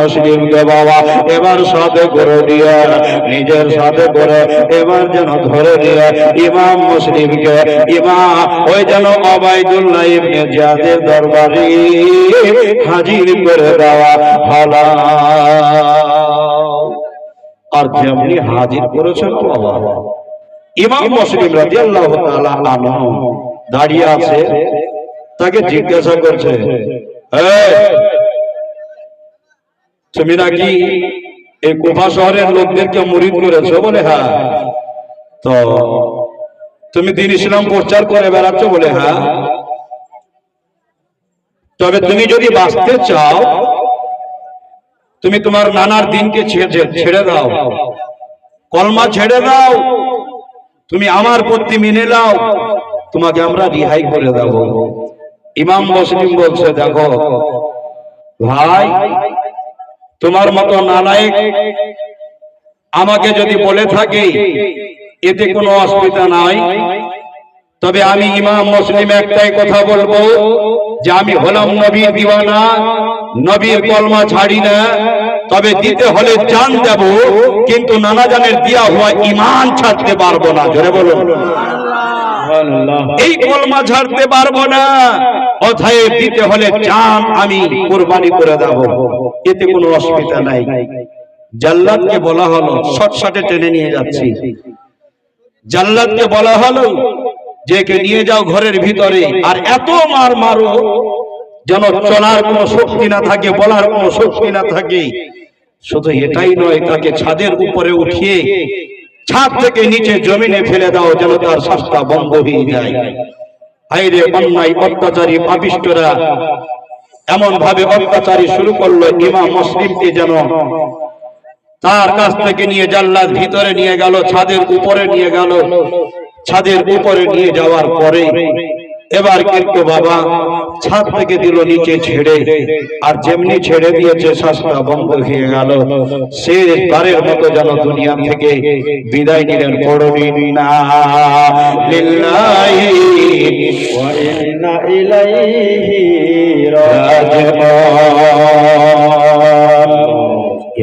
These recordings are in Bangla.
মুসলিমকে বাবা এবার সাথে করে দিয়ে নিজের সাথে করে এবার যেন ধরে দিয়ে ইমাম মুসলিমকে ইমাম ওই যেন দরবারে হাজির করে দেওয়া আর যেমনি হাজির করেছেন বাবা ইমাম মুসলিম দাঁড়িয়ে আছে তাকে জিজ্ঞাসা করছে "এই, তুমি নাকি এই কুফা শহরের লোকদেরকে মুরিদ করেছ বলে? হ্যাঁ। তো তুমি দিন ইসলাম প্রচার করে বেড়াচ্ছ বলে? হ্যাঁ। তবে তুমি যদি বাঁচতে চাও, তুমি তোমার নানার দিনকে ছেড়ে- দাও। কলমা ছেড়ে দাও। তুমি আমার প্রতি মেনে নাও। তোমাকে আমরা রিহাই করে দেব। ইমাম মুসলিম বলছে, দেখো, ভাই তোমার মতো নালায়েক আমাকে যদি বলে থাকে, এতে কোনো অসুবিধা নাই। তবে আমি ইমাম মুসলিম একটাই কথা বলব যে আমি হলাম নবীর দিওয়ানা, নবীর কলমা ছাড়ি না। তবে দিতে হলে জান দেব কিন্তু নানা জানের দিয়া হওয়া ইমান ছাড়তে পারব না। জোরে বলুন। এই কলমা ছাড়তে পারব না। অথায় দিতে হলে জান আমি কোরবানি করে দেব। এতে কোনো অসুবিধা নাই। জাল্লাদকে বলা হলো শর্টশটে টেনে নিয়ে যাচ্ছি। জাল্লাদকে বলা হলো, যে একে নিয়ে যাও ঘরের ভিতরে, আর এত মার মারো যেন চলার কোনো শক্তি না থাকে, বলার কোনো শক্তি না থাকে। শুধু এটাই নয়, তাকে ছাদের উপরে উঠিয়ে ছাদ থেকে নিচে জমিনে ফেলে দাও যেন তার শ্বাসটা বন্ধ হয়ে যায়। অন্যায় অত্যাচারী পাপিষ্টরা এমন ভাবে অত্যাচারী শুরু করল ইমাম মুসলিমকে যেন। তার কাছ থেকে নিয়ে জাল্লাদ ভিতরে নিয়ে গেল, ছাদের উপরে নিয়ে গেল, ছাদের উপরে নিয়ে যাওয়ার পরে এবার কিন্তু বাবা ছাদ থেকে দিল নিচে ছেড়ে আর যেমনি ছেড়ে দিয়েছে শ্বাসটা বন্ধ হয়ে গেল। শেষবারের মতো যেন দুনিয়া থেকে বিদায় নিলেন পড়বিন না। লিল্লাহি ইলাইহি রাজিউন।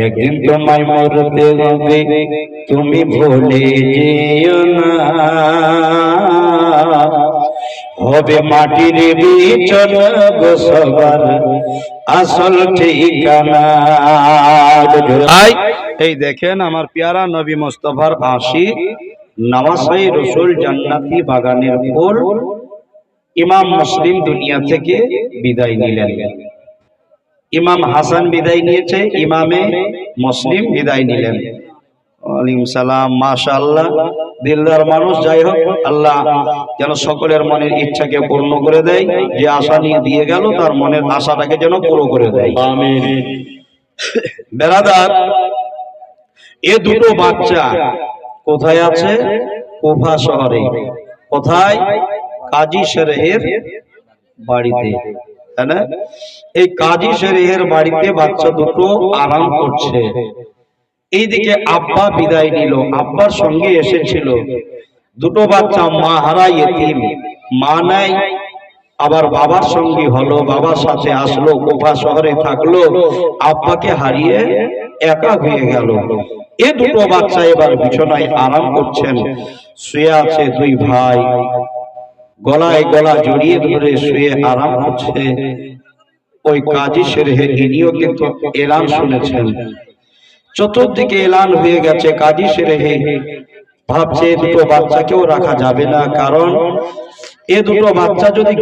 একদিন তোমায় মরতে হবে তুমি ভুলে যেও না। হবে মাটির বিচন গো সবার আসল ঠিকানা এই দেখেন আমার পেয়ারা নবী মোস্তফার আশি নওয়াসাই রসুল জান্নাতি বাগানের ফুল ইমাম মুসলিম দুনিয়া থেকে বিদায় নিলেন। ইমাম হাসান বিদায় নিয়েছে ইমামে মুসলিম বিদায় নিলেন। ওয়ালাইকুম সালাম মাশাআল্লাহ দিলদার মানুষ যাই হোক আল্লাহ যেন সকলের মনের ইচ্ছাকে পূর্ণ করে দেয় যে আশা নিয়ে দিয়ে গেল তার মনের আশাটাকে যেন পুরো করে দেয়। এ দুটো বাচ্চা কোথায় আছে? কোফা শহরে। কোথায়? কাজী শরহের বাড়িতে। তাই না? এই কাজী শরীহের বাড়িতে বাচ্চা দুটো আরাম করছে। এইদিকে আব্বা বিদায় নিল, আব্বার সঙ্গে এসেছিল। দুটো বাচ্চা মা ইতিম মা নাই, আবার বাবার সঙ্গী হলো, বাবার সাথে আসলো, কোফা শহরে থাকল, আব্বাকে হারিয়ে একা হয়ে গেল। এ দুটো বাচ্চা এবার বিছানায় আরাম করছেন। শুয়ে আছে দুই ভাই। গলায় গলা জড়িয়ে ধরে শুয়ে আরাম করছে। ওই কাজী শেরহে ইনিও কিন্তু এলান শুনেছেন। চতুর্দিকে এলান হয়ে গেছে কাজী শেরহে ভাবছে দুটো বাচ্চাকেও রাখা যাবে না, কারণ এ দুটো বাচ্চা যদি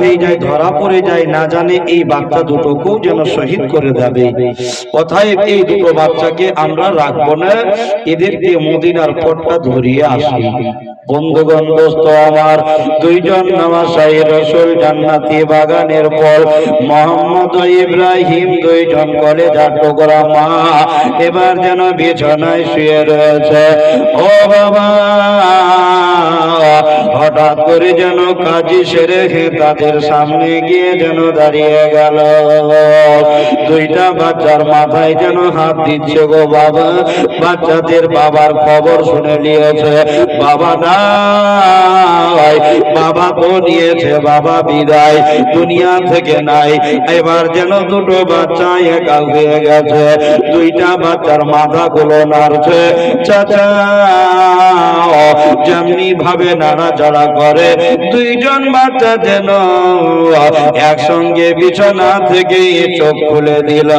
হয়ে যায়, ধরা পড়ে যায়, না জানে এই বাচ্চা দুটোকেও যেন শহীদ করে দেবে। এই দুটো বাচ্চাকে আমরা রাখব না, এদেরকে মদিনার পটটা ধরিয়ে আসি। বন্ধুগণ, দোস্ত আমার, দুইজন রসুল জান্নাতি বাগানের পর মোহাম্মদ ইব্রাহিম দুইজন কলেজার টুকরা মা এবার যেন বিছানায় শুয়ে রয়েছে। ও বাবা! হঠাৎ করে যেন কাজী সেরে তাদের সামনে গিয়ে যেন দাঁড়িয়ে গেল। দুইটা বাচ্চার মাথায় যেন হাত দিচ্ছে গো বাবা। বাচ্চাদের বাবার খবর শুনে নিয়েছে, বাবা নাই, বাবা তো নিয়েছে, বাবা বিদায়, দুনিয়া থেকে নাই। এবার যেন দুটো বাচ্চা একা হয়ে গেছে। দুইটা বাচ্চার মাথা গুলো নাড়ছে, চাচা যেমনি ভাবে নাড়াচাড়া করে। দুইজন বাচ্চা যেন একসঙ্গে বিছানা থেকে চোখ খুলে দিল।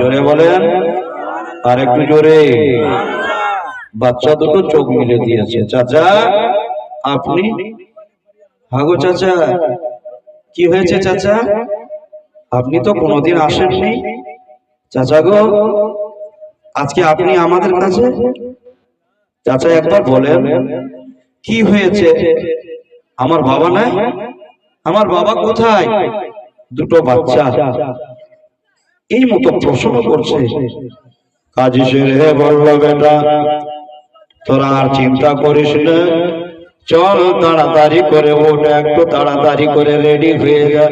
জোরে বলেন আর একটু জোরে। বাচ্চা দুটো চোখ মিলে দিয়েছে। চাচা আপনি? হাগো চাচা কি হয়েছে চাচা? আপনি তো কোনোদিন আসেননি। চাচা গো আজকে আপনি আমাদের কাছে চাচা একবার বলেন, কি হয়েছে? আমার বাবা নাই? আমার বাবা কোথায়? দুটো বাচ্চা। এই মতো প্রশ্ন করছে। কাজী সেরে বলল বেটা, তোরা আর চিন্তা করিস না। চল তাড়াতাড়ি করে ওঠ একটু তাড়াতাড়ি করে রেডি হয়ে যা।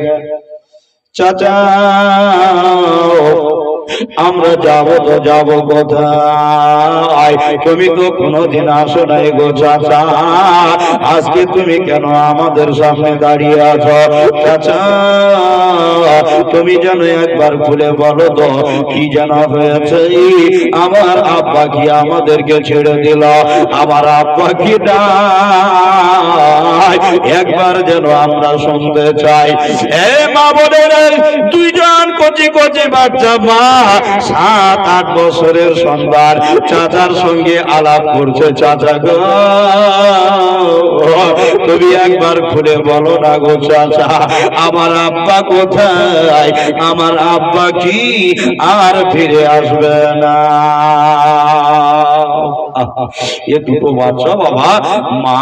চাচা আমরা যাব তো যাব কোথায়? তুমি তো কোনোদিন আসো নাই গো চাচা। আজকে তুমি কেন আমাদের সামনে দাঁড়িয়ে আছো? চাচা তুমি যেন একবার খুলে বলো তো, কি যেন হয়েছে? আমার আব্বা কি আমাদেরকে ছেড়ে দিল? আমার আব্বা কি একবার যেন আমরা শুনতে চাই। এ মা বোনের দুইজন কচি কচি বাচ্চা মা, সাত, আট বছরের সন্তান। চাচার সঙ্গে আলাপ করছে, চাচা গো, তুমি একবার খুলে বলো না গো, চাচা। আমার আব্বা কোথায়? আমার আব্বা কি আর ফিরে আসবে না? এ দুটো বাচ্চা বাবা, মা,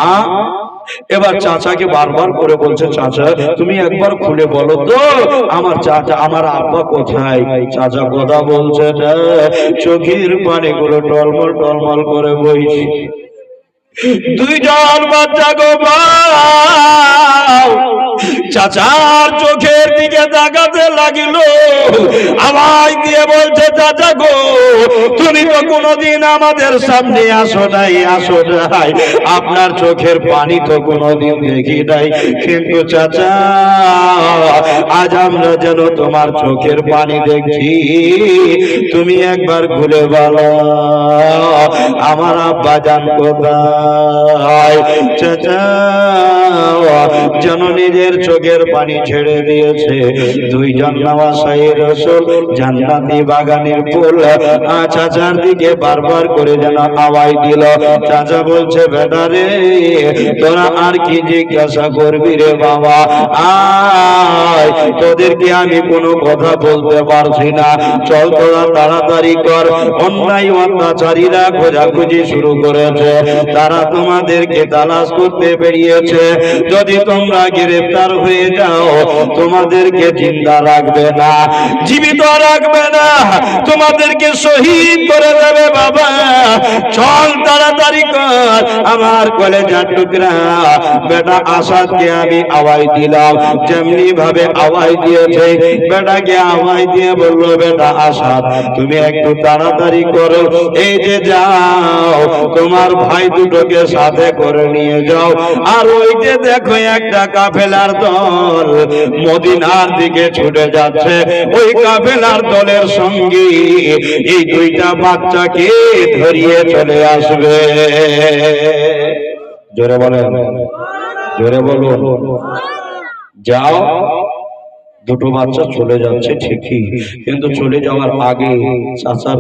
এবার চাচাকে বারবার করে বলছে, চাচা, তুমি একবার খুলে বলো তো, আমার চাচা, আমার আব্বা কোথায়? চাচা কথা বলছে চোখের পানি গুলো টলমল টলমল করে বইছি। দুইজন বাচ্চা গো। চাচার চোখের দিকে তাকাতে লাগিল। আওয়াজ দিয়ে বলছে, চাচা গো, তুমি তো কোনোদিন আমাদের সামনে আসো নাই আসো নাই। আপনার চোখের পানি তো কোনোদিন দেখি নাই। কিন্তু চাচা, আজ আমরা যেন তোমার চোখের পানি দেখছি। তুমি একবার ঘুরে বলো, আমার আব্বা জান কোথায়? চাচা যেন নিজের চোখের পানি ছেড়ে দিয়েছে। দুইজন জান্নাতি বাগানের ফুল। আ চাচার দিকে বারবার করে যেন দিল। চাচা বলছে, বেটা রে, তোরা আর কি জিজ্ঞাসা করবি রে বাবা? আয়, তোদেরকে আমি কোনো কথা বলতে পারছি না। চল তোরা তাড়াতাড়ি কর। অন্যায় অত্যাচারীরা খোঁজাখুঁজি শুরু করেছে। তারা তোমাদেরকে তালাশ করতে বেরিয়েছে। যদি তোমরা গ্রেফতার হয়ে যাও, তোমাদেরকে জিন্দা রাখবে না, জীবিত রাখবে না, তোমাদেরকে শহীদ করে দেবে বাবা। চল তাড়াতাড়ি কর, আমার কলেজার টুকরা। বেটা আসাদকে আমি আওয়াজ দিলাম, যেমনি ভাবে আওয়াজ দিয়েছে, বেটাকে আওয়াজ দিয়ে বলল, বেটা আসাদ, তুমি একটু তাড়াতাড়ি করো, এই যে যাও, তোমার ভাই দুটোকে সাথে করে নিয়ে যাও, আর ওই যে দেখো একটা কাফেলার দল মদিনার দিকে ছুটে যাচ্ছে। ওই কাফেলার দলের সঙ্গে এই দুইটা বাচ্চাকে ধরিয়ে চলে আসবে। জোরে বলেন। জোরে বলুন। যাও। দুটো বাচ্চা চলে যাচ্ছে ঠিকই, কিন্তু চলে যাওয়ার আগে চাচার